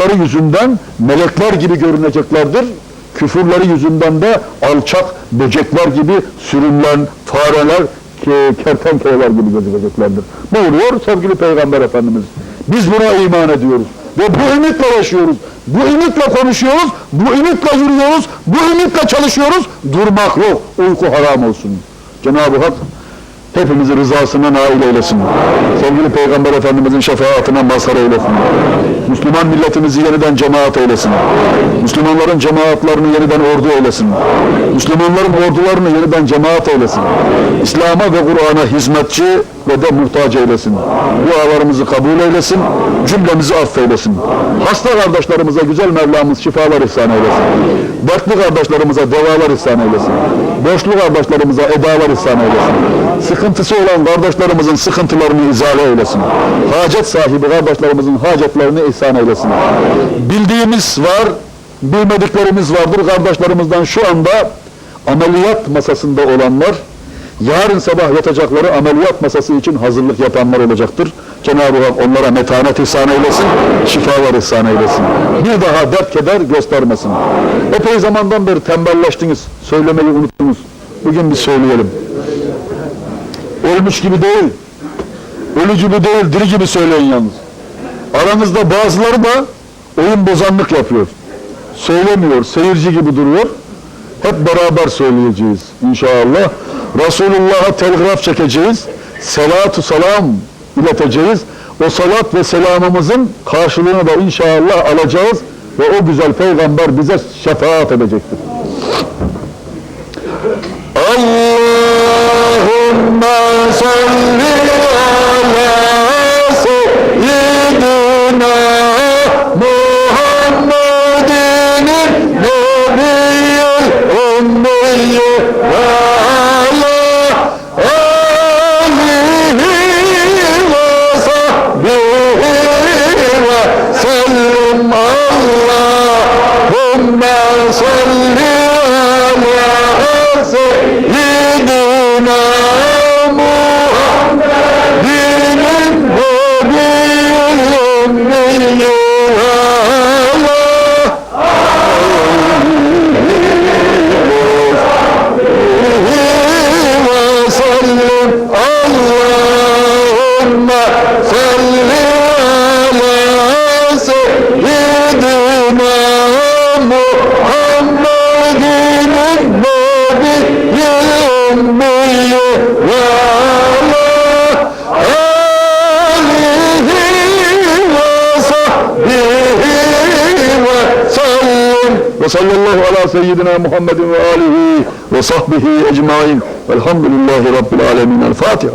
Küfürleri yüzünden melekler gibi görüneceklerdir. Küfürleri yüzünden de alçak böcekler gibi sürünlen fareler, ke- kertenkeleler gibi gözükeceklerdir. Buyuruyor sevgili Peygamber Efendimiz. Biz buna iman ediyoruz. Ve bu ümitle yaşıyoruz. Bu ümitle konuşuyoruz. Bu ümitle yürüyoruz. Bu ümitle çalışıyoruz. Durmak yok. Uyku haram olsun. Cenab-ı Hak hepimizi rızasına nail eylesin. Sevgili Peygamber Efendimizin şefaatine mazhar eylesin. Müslüman milletimizi yeniden cemaat eylesin. Müslümanların cemaatlerini yeniden ordu eylesin. Müslümanların ordularını yeniden cemaat eylesin. İslam'a ve Kur'an'a hizmetçi ve de muhtaç eylesin. Dualarımızı kabul eylesin. Cümlemizi affeylesin. Hasta kardeşlerimize güzel Mevlamız şifalar ihsan eylesin. Dertli kardeşlerimize devalar ihsan eylesin. Borçlu kardeşlerimize edalar ihsan eylesin. Sıkıntısı olan kardeşlerimizin sıkıntılarını izale eylesin. Hacet sahibi kardeşlerimizin hacetlerini ihsan eylesin. Bildiğimiz var, bilmediklerimiz vardır. Kardeşlerimizden şu anda ameliyat masasında olanlar, yarın sabah yatacakları ameliyat masası için hazırlık yapanlar olacaktır. Cenab-ı Hak onlara metanet ihsan eylesin, şifalar ihsan eylesin. Bir daha dert keder göstermesin. Epey zamandan beri tembelleştiniz, söylemeyi unuttunuz. Bugün bir söyleyelim. Ölmüş gibi değil, ölü gibi değil, diri gibi söyleyin yalnız. Aranızda bazıları da oyun bozanlık yapıyor. Söylemiyor, seyirci gibi duruyor. Hep beraber söyleyeceğiz inşallah. Resulullah'a telgraf çekeceğiz. Selatu selam ileteceğiz. O salat ve selamımızın karşılığını da inşallah alacağız ve o güzel peygamber bize şefaat edecektir. Ve Ve sallallahu ala seyyidina Muhammedin ve alihi ve sahbihi ecmain. Velhamdülillahi Rabbil alemin. El Fatiha.